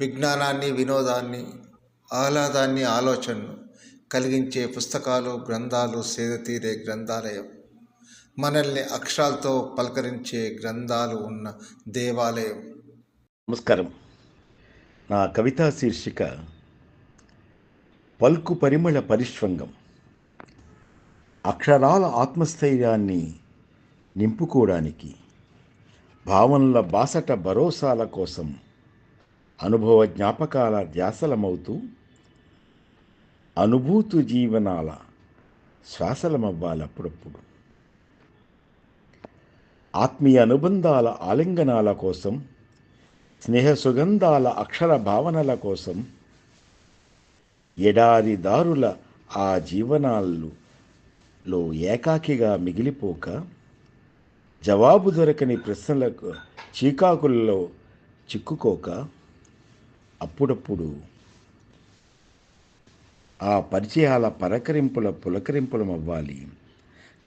విజ్ఞానాన్ని వినోదాన్ని ఆహ్లాదాన్ని ఆలోచనను కలిగించే పుస్తకాలు గ్రంథాలు సేదతీరే గ్రంథాలయం. మనల్ని అక్షరాలతో పలకరించే గ్రంథాలు ఉన్న దేవాలయం. నమస్కారం. నా కవితా శీర్షిక పల్కు పరిమళ పరిష్వంగం అక్షరాల ఆత్మస్థైర్యాన్ని నింపుకోవడానికి భావనల బాసట భరోసాల కోసం అనుభవ జ్ఞాపకాల ధ్యాసలమవుతూ అనుభూతు జీవనాల శ్వాసలమవ్వాలి అప్పుడప్పుడు ఆత్మీయ అనుబంధాల ఆలింగనాల కోసం స్నేహ సుగంధాల అక్షర భావనల కోసం ఎడారి దారుల ఆ జీవనాల్లో ఏకాకిగా మిగిలిపోక జవాబు దొరకని ప్రశ్నలకు చీకాకుల్లో చిక్కుకోక అప్పుడప్పుడు ఆ పరిచయాల పరకరింపుల పులకరింపులమవ్వాలి.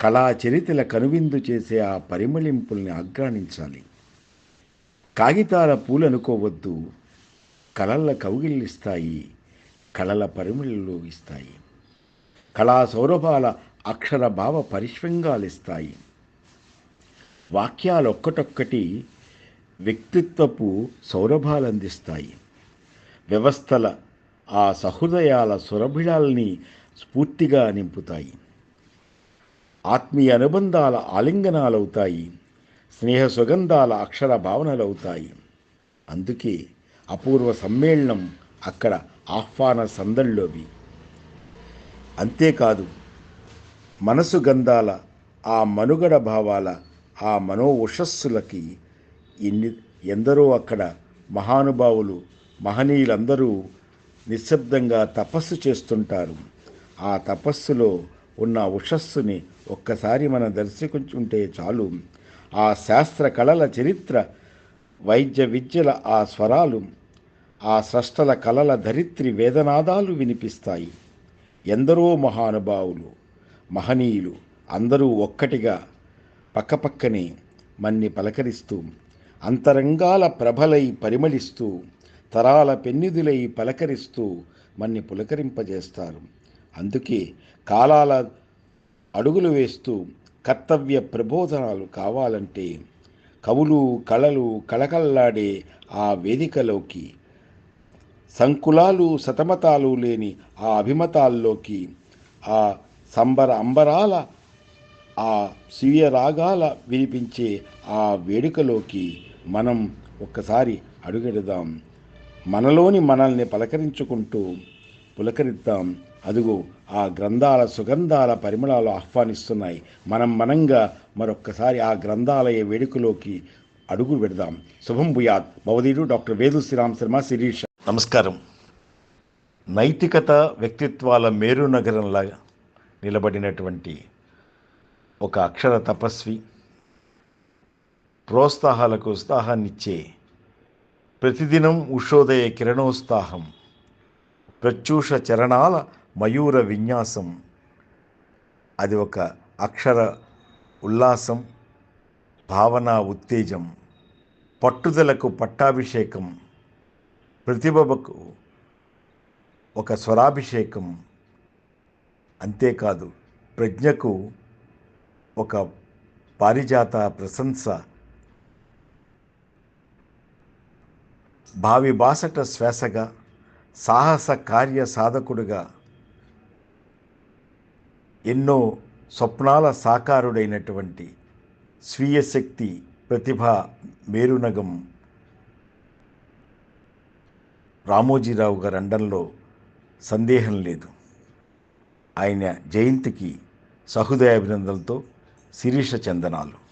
కళా చరిత్రల కనువిందు చేసే ఆ పరిమళింపుల్ని ఆగ్రాణించాలి. కాగితాల పూలు అనుకోవద్దు కళల కౌగిల్లిస్తాయి కళల పరిమళలు ఇస్తాయి. కళా సౌరభాల అక్షర భావ పరిష్వంగాలిస్తాయి వాక్యాలు ఒక్కటొక్కటి వ్యక్తిత్వపు సౌరభాలు అందిస్తాయి వ్యవస్థల ఆ సహృదయాల సురభిళాల్ని స్ఫూర్తిగా నింపుతాయి. ఆత్మీయ అనుబంధాల ఆలింగనాలవుతాయి. స్నేహ సుగంధాల అక్షర భావనలవుతాయి. అందుకే అపూర్వ సమ్మేళనం అక్కడ ఆహ్వాన సందడిలోవి. అంతేకాదు మనసు గంధాల ఆ మనుగడ భావాల ఆ మనో ఉషస్సులకి ఎన్ని ఎందరో అక్కడ మహానుభావులు మహనీయులందరూ నిశ్శబ్దంగా తపస్సు చేస్తుంటారు. ఆ తపస్సులో ఉన్న ఉషస్సుని ఒక్కసారి మనం దర్శించుంటే చాలు. ఆ శాస్త్ర కళల చరిత్ర వైద్య విద్యల ఆ స్వరాలు ఆ స్రష్టల కళల ధరిత్రి వేదనాదాలు వినిపిస్తాయి. ఎందరో మహానుభావులు మహనీయులు అందరూ ఒక్కటిగా పక్కపక్కనే మన్ని పలకరిస్తూ అంతరంగాల ప్రభలై పరిమళిస్తూ తరాల పెన్నిధులై పలకరిస్తూ మన్ని పులకరింపజేస్తారు. అందుకే కాలాల అడుగులు వేస్తూ కర్తవ్య ప్రబోధనాలు కావాలంటే కవులు కళలు కళకల్లాడే ఆ వేదికలోకి సంకులాలు సతమతాలు లేని ఆ అభిమతాల్లోకి ఆ సంబర అంబరాల ఆ స్వీయ రాగాల వినిపించే ఆ వేడుకలోకి మనం ఒక్కసారి అడుగెడదాం. మనలోని మనల్ని పలకరించుకుంటూ పులకరిద్దాం. అదుగో ఆ గ్రంథాల సుగంధాల పరిమళాలు ఆహ్వానిస్తున్నాయి. మనం మనంగా మరొక్కసారి ఆ గ్రంథాలయ వేడుకలోకి అడుగు పెడదాం. శుభం భూయాత్. భవదీయుడు డాక్టర్ వేదు శ్రీరామ్ శర్మ శిరీష. నమస్కారం. నైతికత వ్యక్తిత్వాల మేరు నగరంలా నిలబడినటువంటి ఒక అక్షర తపస్వి ప్రోత్సాహాలకు ఉత్సాహాన్నిచ్చే ప్రతిదినం ఉషోదయ కిరణోత్సాహం. ప్రత్యూష చరణాల మయూర విన్యాసం. అది ఒక అక్షర ఉల్లాసం భావన ఉత్తేజం పట్టుదలకు పట్టాభిషేకం ప్రతిభకు ఒక స్వరాభిషేకం. అంతేకాదు ప్రజ్ఞకు ఒక పారిజాత ప్రశంస. భావి బాసట శ్వాసగా సాహస కార్య సాధకుడుగా ఎన్నో స్వప్నాల సాకారుడైనటువంటి స్వీయ శక్తి ప్రతిభ మేరునగం రామోజీరావు గారి అండంలో సందేహం లేదు. ఆయన జయంతికి సహృదయ అభినందనలతో శిరీష చందనాలు.